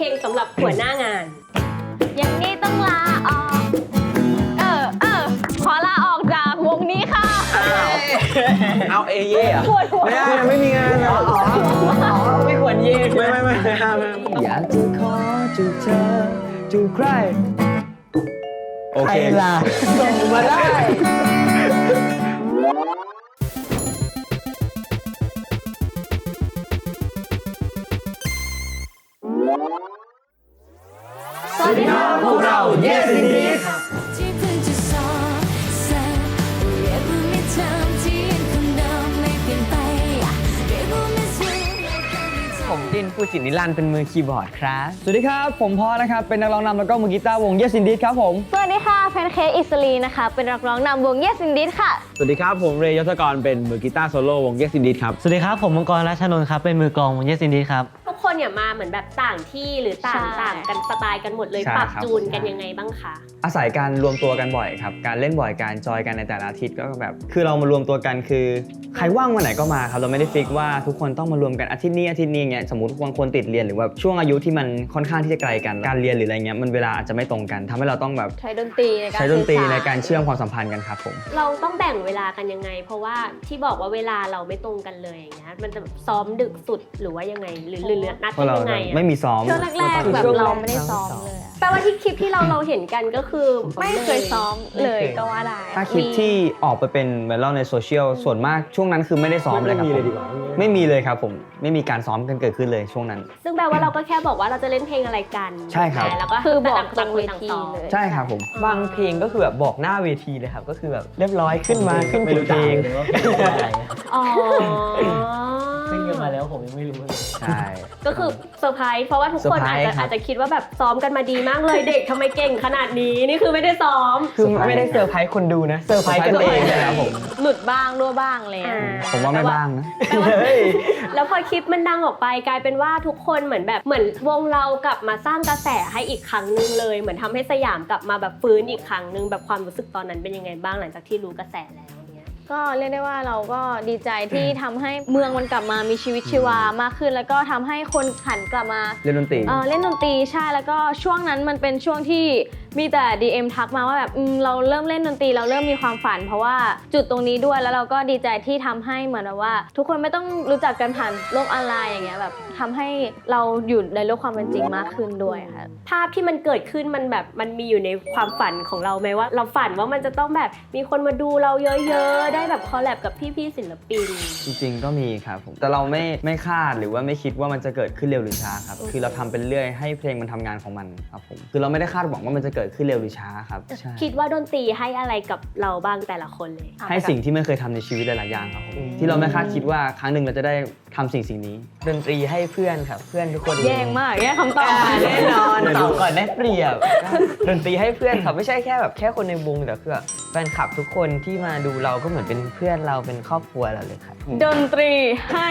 เพลงสำหรับหัวหน้างาน อย่างนี้ต้องลาออก เออเออขอลาออกจากวงนี้ค่ะเอาเอเย่อะปวดหัวไม่ได้ไม่มีงานเหรอไม่ควรเย่ไม่ไม่ไม่ไม่ห้ามไม่ห้ามอยากจะขอจูบเธอจูบใครโอเคใครล่ะส่งมาได้ วัสดีค่ะพวกเรา Yes Indeed ที่เพิ่งจะสอบแสบเรียกว่าไม่ทำที่ยังคงเดิมไม่เปลี่ยนไปเรียกว่าไม่สวยผมดินผู้จิตนิรันดร์เป็นมือคีย์บอร์ดครับ สวัสดีครับ ผมพ่อนะครับ เป็นนักร้องนำแล้วก็มือกีตาร์วง Yes Indeed ครับผม สวัสดีค่ะแพนเค้กอิสลีนะคะ เป็นนักร้องนำวง Yes Indeed ค่ะ สวัสดีครับ ผมเรย์ยศกรเป็นมือกีตาร์โซโล่วง Yes Indeed ครับ สวัสดีครับ ผมมังกรรัชนนท์ครับ เป็นมือกลองวงเยสินดีครับทุกคน เนี่ยมาเหมือนแบบต่างที่หรือต่างใช่ต่างกันสไตล์กันหมดเลยใช่ปรับครับจูนกันยังไงบ้างคะอาศัยการรวมตัวกันบ่อยครับ การเล่นบ่อยการจอยกันในแต่ละอาทิตย์ก็แบบ คือเรามารวมตัวกันคือใครว่างวันไหนก็มาครับเราไม่ได้ฟิกว่าทุกคนต้องมารวมกันอาทิตย์นี้อาทิตย์นี้เงี้ยสมมติบางคนติดเรียนหรือว่าช่วงอายุที่มันค่อนข้างที่จะไกลกันการเรียนหรืออะไรเงี้ยมันเวลาอาจจะไม่ตรงกันทำให้เราต้องแบบใช้ดนตรีในการใช้ดนตรีสื่อสในการเชื่อมความสัมพันธ์กันครับผมเราต้องแบ่งเวลากันยังไง เพราะว่าที่บอกว่าเวลาเราไม่ตรงกันเลยอย่างเงี้ยมันจะแบบซ้อมดึกสุดหรือว่ายังไงหรือหรือนัดเพราะกันเรายังไงจะอะไม่มีซ้อม ช่วงแรกๆแบบช่วงแรกเราไม่ได้ซ้อมเลยอะแปลว่าที่คลิปที่เราเราเห็นกันก็คือไม่เคยซ้อมเลยก็ว่าได้ถ้าคลิปที่ออกไปเป็นไวรัลในโซเชียลส่วนมากช่วงนั้นคือไม่ได้ซ้อมเลยครับไม่มีเลยผมดีกว่าไม่มีเลยครับผมไม่มีการซ้อมกันเกิดขึ้นเลยช่วงนั้น ซึ่งแปลว่าเราก็แค่บอกว่าเราจะเล่นเพลงอะไรกันใช่ครับ แล้วก็คือบอกตต่ารงงเวคนต่างทีซ้อมเลย ใช่ครับผม บางเพลงก็คือแบบบอกหน้าเวทีเลยครับ ก็คือแบบเรียบร้อยขึ้นมาขึ้นไม่ผิดรู้เพจัลกงเลยว่าเป็นอะไร อ๋อขึ้นกันมา แล้วผมยังไม่รู้เลยใช่ ก็คือเซอร์ไพรส์เพราะว่าทุกคนเซอร์อาไพจรส์จะครับ อาจจะคิดว่าแบบซ้อมกันมาดีมากเลยเด็กทำไมเก่งขนาดนี้นี่คือไม่ได้ซ้อมคือไม่ได้เซอร์ไพรส์คนดูนะเซอร์ไพรส์กันเองเซอร์ไพรส์ตัวเองเลยครับผม หลุดบ้างรั่วบ้างเลยอ่าผมว่าไม่บ้างนะแปลว่าแล้วพอคลิปมันดังออกไปกลายเป็นว่าทุกคนเหมือนแบบเหมือนวงเรากลับมาสร้างกระแสให้อีกครั้งหนึงเลย เหมือนทำให้สยามกลับมาแบบฟื้นอีกครั้งหนึงแบบความรู้สึกตอนนั้นเป็นยังไงบ้างหลังจากที่รู้กระแสแล้วเนี่ย ก็เรียกได้ว่าเราก็ดีใจที่ทำให้เมืองมันกลับมามีชีวิตชีวามากขึ้น แล้วก็ทำให้คนหันกลับมา เล่นดนตรี เอ่อเล่นดนตรีใช่แล้วก็ช่วงนั้นมันเป็นช่วงที่มีแต่ DM ทักมาว่าแบบอืมเราเริ่มเล่นดนตรีเราเริ่มมีความฝัน เพราะว่าจุดตรงนี้ด้วยแล้วเราก็ดีใจที่ทำให้เหมือนแบบว่า ทุกคนไม่ต้องรู้จักกันผ่านโลกออนไลน์อย่างเงี้ยแบบทำให้เราอยู่ในโลกความเป็นจริงมากขึ้นด้วยค่ะภาพที่มันเกิดขึ้นมันแบบมันมีอยู่ในความฝันของเราไหมว่า เราฝันว่ามันจะต้องแบบมีคนมาดูเราเยอะๆ ได้แบบคอลแลบกับพี่ๆศิลปิน จริงๆก็มีครับผมแต่เราไม่ไม่คาดหรือว่าไม่คิดว่ามันจะเกิดขึ้นเร็วหรือช้าครับคือเราทำเป็นเรื่อยให้เพลงมันทำงานของมันครับผมคือเราไม่ได้คาดหวังว่ามันจะเกิดขึ้นเร็วหรือช้าครับใช่คิดว่าดนตรีให้อะไรกับเราบ้างแต่ละคนเลย ให้สิ่งที่ไม่เคยทำในชีวิตหลายๆอย่างครับผมที่เราไม่คาดคิดว่าครั้งหนึ่งเราจะได้ทำสิ่งสิ่งนี้ ดนตรีให้เพื่อนครับ เพื่อนทุกคนแย่งมากแย่งคำตอบอ่าแน่นอนตอบก่อนได้เปรียบ ดนตรีให้เพื่อนครับไม่ใช่แค่แบบแค่คนในวงแต่คือแบบแฟนคลับทุกคนที่มาดูเราก็เหมือนเป็นเพื่อนเราเป็นครอบครัวเราเลยครับ ดนตรีให้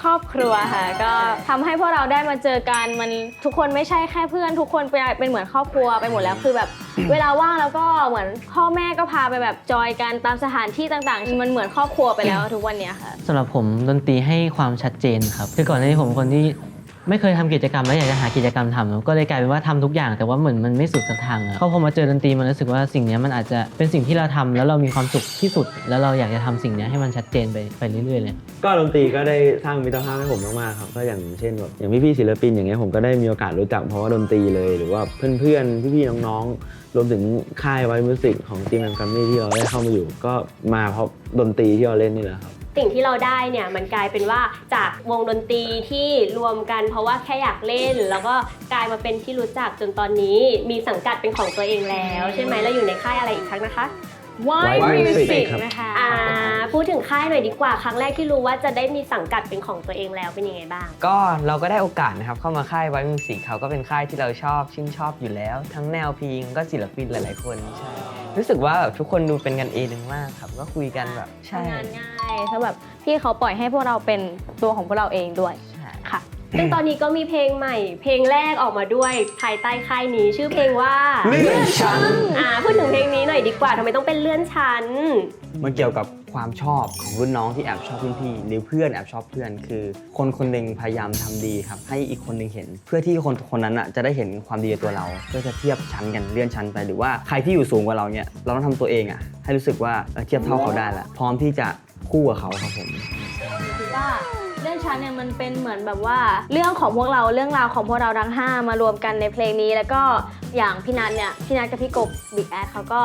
ครอบครัวค่ะ ก็ทำให้พวกเราได้มาเจอกันมันทุกคนไม่ใช่แค่เพื่อน ทุกคนเป็นเป็นเหมือนครอบครัวไปหมดแล้วคือแบบ เวลาว่างแล้วก็เหมือนพ่อแม่ก็พาไปแบบจอยกันตามสถานที่ต่างๆ มันเหมือนครอบครัวไปแล้วทุกวันเนี้ยค่ะสำหรับผมดนตรีให้ความชัดเจนครับคือก่อนหน้านี้ผมเป็นคนที่ ไม่เคยทำกิจกรรมแล้วอยากจะหากิจกรรมทำก็เลยกลายเป็นว่าทำทุกอย่างแต่ว่าเหมือนมันไม่สุดสักทางอะพอพอมาเจอดนตรีมันรู้สึกว่าสิ่งนี้มันอาจจะเป็นสิ่งที่เราทำแล้วเรามีความสุขที่สุด แล้วเราอยากจะทำสิ่งนี้ให้มันชัดเจนไปไปเรื่อยๆเลยก็ดนตรีก็ได้สร้างมิตรภาพให้ผมมากๆครับก็อย่างเช่นแบบอย่างพี่ๆศิลปินอย่างเงี้ยผมก็ได้มีโอกาสรู้จักเพราะว่าดนตรีเลยหรือว่าเพื่อนๆพี่ๆน้องๆ รวมถึงค่ายไวมิวสิกของทีมแอมกัมมี่ที่เราได้เข้ามาอยู่ ก็มาเพราะดนตรีที่เราเล่นนี่แหละครับ สิ่งที่เราได้เนี่ยมันกลายเป็นว่าจากวงดนตรีที่รวมกัน เพราะว่าแค่อยากเล่น แล้วก็กลายมาเป็นที่รู้จักจนตอนนี้มีสังกัดเป็นของตัวเองแล้ว ใช่ไหมแล้วอยู่ในค่ายอะไรอีกครั้งนะคะ Wine Wine Music Music ครับ นะคะอ่าพูดถึงค่ายหน่อยดีกว่า ครั้งแรกที่รู้ว่าจะได้มีสังกัดเป็นของตัวเองแล้วเป็นยังไงบ้าง ก็เราก็ได้โอกาสนะครับเข้ามาค่ายไวมิวสิกเขาก็เป็นค่ายที่เราชอบชื่นชอบอยู่แล้ว ทั้งแนวเพลงก็ศิลปินหลาย ๆ คนใช่ รู้สึกว่าแบบทุกคนดูเป็นกันเองมากครับ ก็คุยกันแบบใช่ทำงานง่ายถ้าแบบพี่เขาปล่อยให้พวกเราเป็นตัวของพวกเราเองด้วยใช่ค่ะ ซึ่งตอนนี้ก็มีเพลงใหม่ เพลงแรกออกมาด้วยภายใต้ค่ายนี้ชื่อเพลงว่าเลื่อนชั้นอ่าพูดถึงเพลงนี้หน่อยดีกว่าทำไมต้องเป็นเลื่อนชั้น มันเกี่ยวกับ ความชอบของรุ่นน้องที่แอบชอบรุ่นพี่หรือเพื่อนแอบชอบเพื่อน คือ คนคนหนึ่งพยายามทำดีครับให้อีกคนหนึ่งเห็น เพื่อที่คนคนนั้นอะจะได้เห็นความดีในตัวเรา เพื่อจะเทียบชั้นกันเลื่อนชั้นไปหรือว่าใครที่อยู่สูงกว่าเราเนี่ยเราต้องทำตัวเองอะให้รู้สึกว่าเออเทียบเท่าเขาได้ละพร้อมที่จะคู่กับเขาครับผมคิดว่าเรื่องชั้นเนี่ยมันเป็นเหมือนแบบว่า เรื่องของพวกเราเรื่องราวของพวกเราทั้ง5มารวมกันในเพลงนี้ แล้วก็อย่างพี่นัทเนี่ยพี่นัทกับพี่กบบิ๊กแอดเขาก็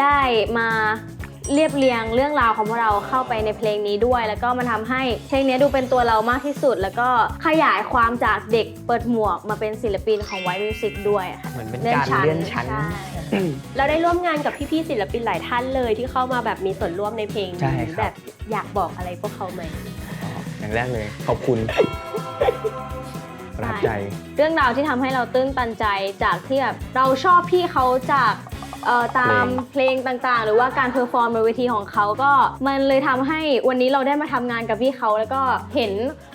ได้มา เรียบเรียงเรื่องราวของพวกเราเข้าไปในเพลงนี้ด้วย แล้วก็มันทำให้เพลงนี้ดูเป็นตัวเรามากที่สุด แล้วก็ขยายความจากเด็กเปิดหมวกมาเป็นศิลปินของไว e ์มิวสิกด้วยอะค่ะเหมือนเป็นการเลื่อนชั้นใช่เราได้ร่วมงานกับพี่ๆศิลปินหลายท่านเลยที่เข้ามาแบบมีส่วนร่วมในเพลงใช่นี้ครับแบบอยากบอกอะไรพวกเขาไหมอย่างแรกเลยขอบคุณประทับใจ เรื่องราวที่ทำให้เราตื้นตันใจจากที่แบบเราชอบพี่เขาจาก เอ่อตามเพลงต่างๆ หรือว่าการเพอร์ฟอร์มบนเวทีของเขาก็มันเลยทำให้วันนี้เราได้มาทำงานกับพี่เขาแล้วก็เห็น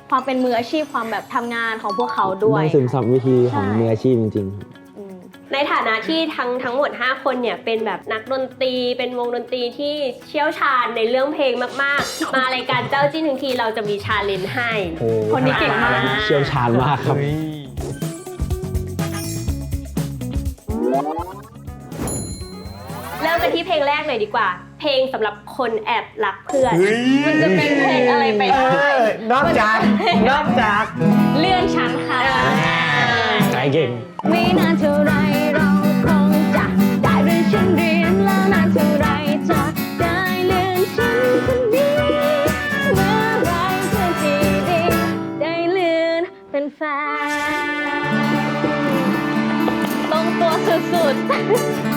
ความเป็นมืออาชีพความแบบทำงานของพวกเขาด้วย ได้ซึมซับวิธีของใช่ มืออาชีพจริงๆครับ อืม ในฐานะที่ทั้งทั้งหมด 5 คนเนี่ยเป็นแบบนักดนตรีเป็นวงดนตรีที่เชี่ยวชาญในเรื่องเพลงมากๆ มารายการเจ้าจิ้นทั้งทีเราจะมีชาเลนจ์ให้ โอ้คนนี้เก่งมาก เชี่ยวชาญมากครับ เฮ้ยเริ่ม กันที่เพลงแรกเลยดีกว่า เพลงสำหรับคนแอบรักเพื่อน มันจะเป็นเพลงอะไรไปได้ นอกจาก นอกจากเลื่อนชั้นค่ะใจเก่งไม่นานเท่าไรเราคงจะได้เรียนชั้นเรียนแล้วนานเท่าไรจะได้เลื่อนชั้นคนนี้เมื่อไรเพื่อนที่ดีได้เลื่อนเป็นแฟนตรงตัวสุดต่อไป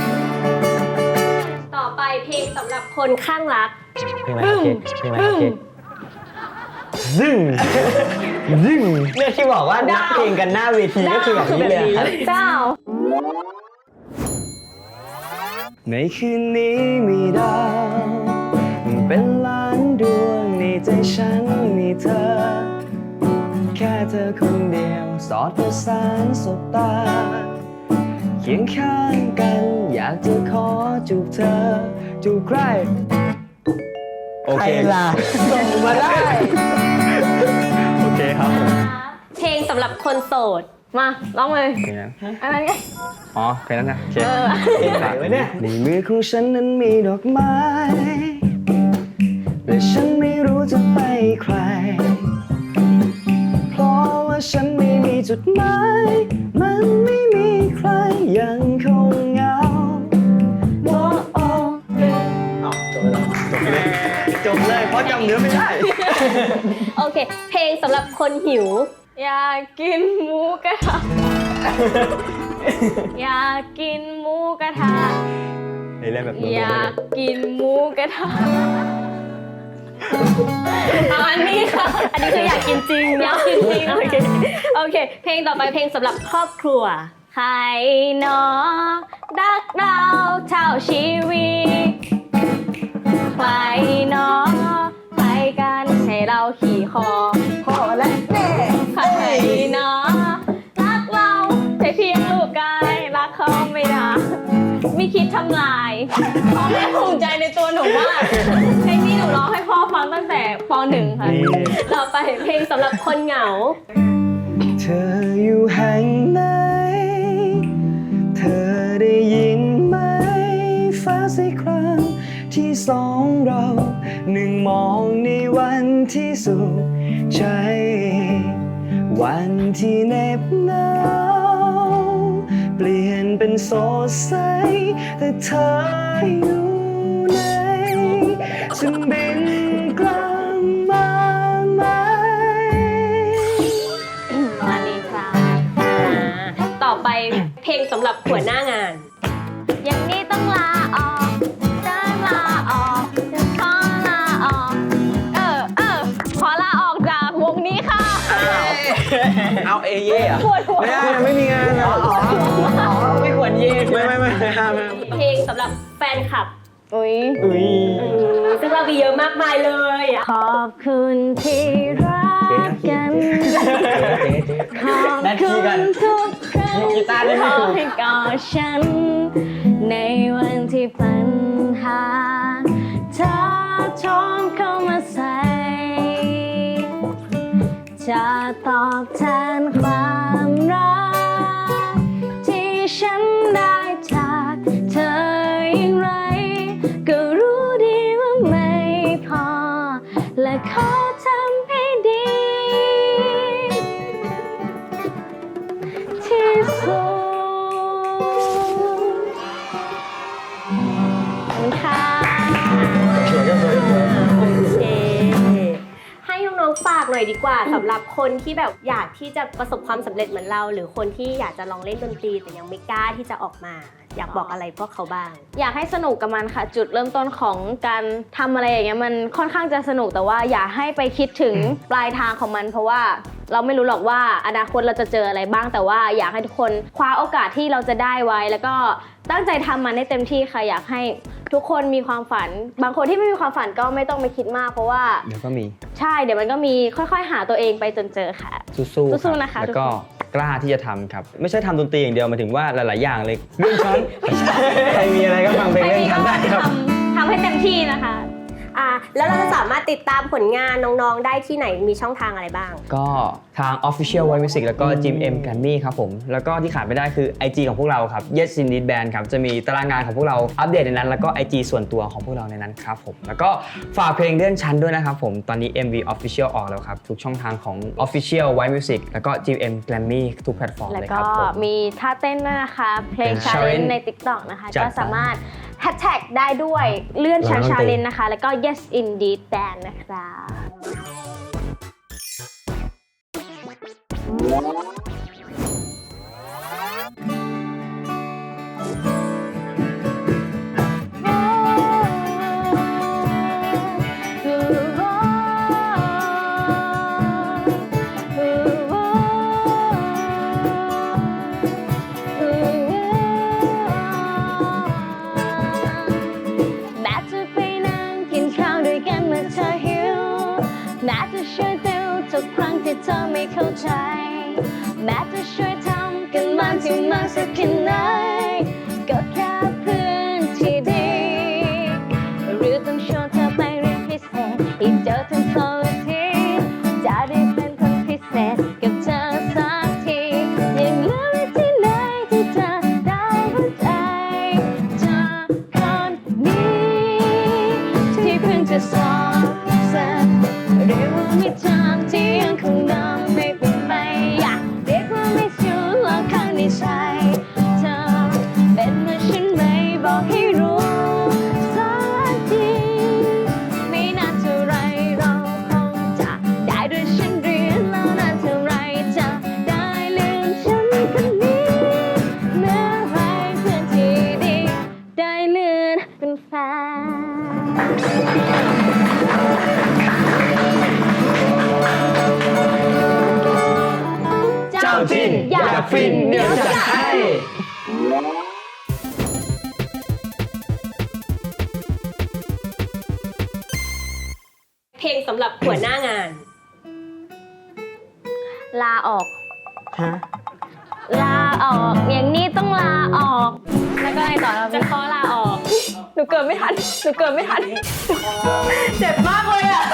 เพลงสำหรับคนข้างรัก เพลงอะไรครับเกดเพลงอะไรครับเกดซึ่งซึ่งเนี่ยที่บอกว่านักเพลงกันหน้าเวทีก็คือแบบนี้เลยครับๆเจ้า ในคืนนี้มีดาวเป็นล้านดวงในใจฉันมีเธอ แค่เธอคนเดียว สอดประสานสบตา เคียงข้างกัน อยากจะขอจูบเธอ จูบใครโอเคล่ะส่งมาได้ โอเคครับผมเพลงสำหรับคนโสด มาร้องเลยเพลงนั้นอันนั้นไง อ๋อเพลงนั้นนะโอเคเออ เพลงไหนวะเนี่ย ในมือของฉันนั้นมีดอกไม้แต่ฉันไม่รู้จะไปใคร เพราะว่าฉันไม่มีจุดหมาย เพราะจำเนื้อไม่ได้ โอเค เพลงสำหรับคนหิว อยากกินหมูกระทะ อยากกินหมูกระทะเฮ้ยเล่นแบบอยากกินหมูกระทะเอาอันนี้ค่ะ อันนี้คืออยากกินจริงนะอยากกินจริงโอเคโอเค เพลงต่อไปเพลงสำหรับครอบครัว ใครหนอรักเราเท่าชีวิตใครหนอไปกันให้ เราขี่คอคอและแม่ใครหนอรักเราใช่เพียงลูกกายรักเขาไม่ได้ไม่คิดทำลายพ่อแม่ภูมิใจในตัวหนูมากเพลงนี้หนูร้องให้พ่อฟังตั้งแต่ป .1 ค่ะต่อไปเพลงสำหรับคนเหงา เธออยู่แห่งไหน เธอได้ยินไหมฟ้าสีคราม ที่สองเราหนึ่งมองในวันที่สุขใจ วันที่เหน็บหนาวเปลี่ยนเป็นสดใสแต่เธออยู่ไหนฉันบินกลับมาไหม มานี่ค่ะต่อไปเพลงสำหรับหัวหน้างาน เอาเอเย่อะปวดหัวไม่ได้ไม่มีงานอ๋อไม่ควรเย่ไม่ไม่ไม่ไม่ห้ามห้ามเพลงสำหรับแฟนคลับอุ้ยอุ้ยอืมซึ่งเรามีเยอะมากมายเลยอะขอบคุณที่รักกันขอบแดนคีคุย์กัณนทุกครั้งกีตาร์เล่นไม่ขอถูกให้กอดฉัน ในวันที่ปัญหาเธอโทมเข้ามาใส่จะตอบแท หน่อยดีกว่าสำหรับคนที่แบบอยากที่จะประสบความสำเร็จเหมือนเรา หรือคนที่อยากจะลองเล่นดนตรีแต่ยังไม่กล้าที่จะออกมา อยากบอกอะไรพวกเขาบ้าง อยากให้สนุกกับมันค่ะ จุดเริ่มต้นของการทำอะไรอย่างเงี้ยมันค่อนข้างจะสนุกแต่ว่าอย่าให้ไปคิดถึงปลายทางของมัน เพราะว่าเราไม่รู้หรอกว่าอนาคตเราจะเจออะไรบ้าง แต่ว่าอยากให้ทุกคนคว้าโอกาสที่เราจะได้ไว้ แล้วก็ตั้งใจทำมันให้เต็มที่ค่ะอยากให้ ทุกคนมีความฝัน บางคนที่ไม่มีความฝันก็ไม่ต้องไปคิดมาก เพราะว่าเดี๋ยวก็มี ใช่เดี๋ยวมันก็มีค่อยๆ หาตัวเองไปจนเจอค่ะ สู้ๆสู้ๆรับนะคะแล้วก็ทุกคกล้าที่จะทำครับ ไม่ใช่ทำดนตรีอย่างเดียวหมายถึงว่าหลาย ๆ อย่างเลยเรื่องฉันใครมีอะไรก็ฟังเพลงเล่นฉันได้ครับ ทำทำให้เต็มที่นะคะ อะแล้วเราจะสามารถติดตามผลงานน้องๆ ได้ที่ไหนมีช่องทางอะไรบ้าง ก็ทาง Official White Music แล้วก็ Jim M Grammy ครับผม แล้วก็ที่ขาดไม่ได้คือ IG ของพวกเราครับ Yes Indeed Band ครับ จะมีตารางงานของพวกเราอัปเดตในนั้น แล้วก็ IG ส่วนตัวของพวกเราในนั้นครับผม แล้วก็ฝากเพลงเลื่อนชั้นด้วยนะครับผม ตอนนี้ MV Official ออกแล้วครับ ทุกช่องทางของ Official White Music แล้วก็ Jim M Grammy ทุกแพลตฟอร์มแล้วเลยคก็รับผม มีท่าเต้นด้วยนะคะ เพลง เป็นชาเลน challenge ใน TikTok นะคะ จัดก็สามารถ แฮชแท็กได้ด้วยเลื่อนชั้นชาเต้นเลนนะคะ แล้วก็ yes indeed band นะคะ ษอี ดี๋ยวจัดให้เพลงสำหรับหัวหน้างาน ลาออกลาออก อย่างนี้ต้องลาออก แล้วก็อะไรต่อเราจะขอลาออก หนูเกิดไม่ทัน หนูเกิดไม่ทัน เจ็บมากเลยอะ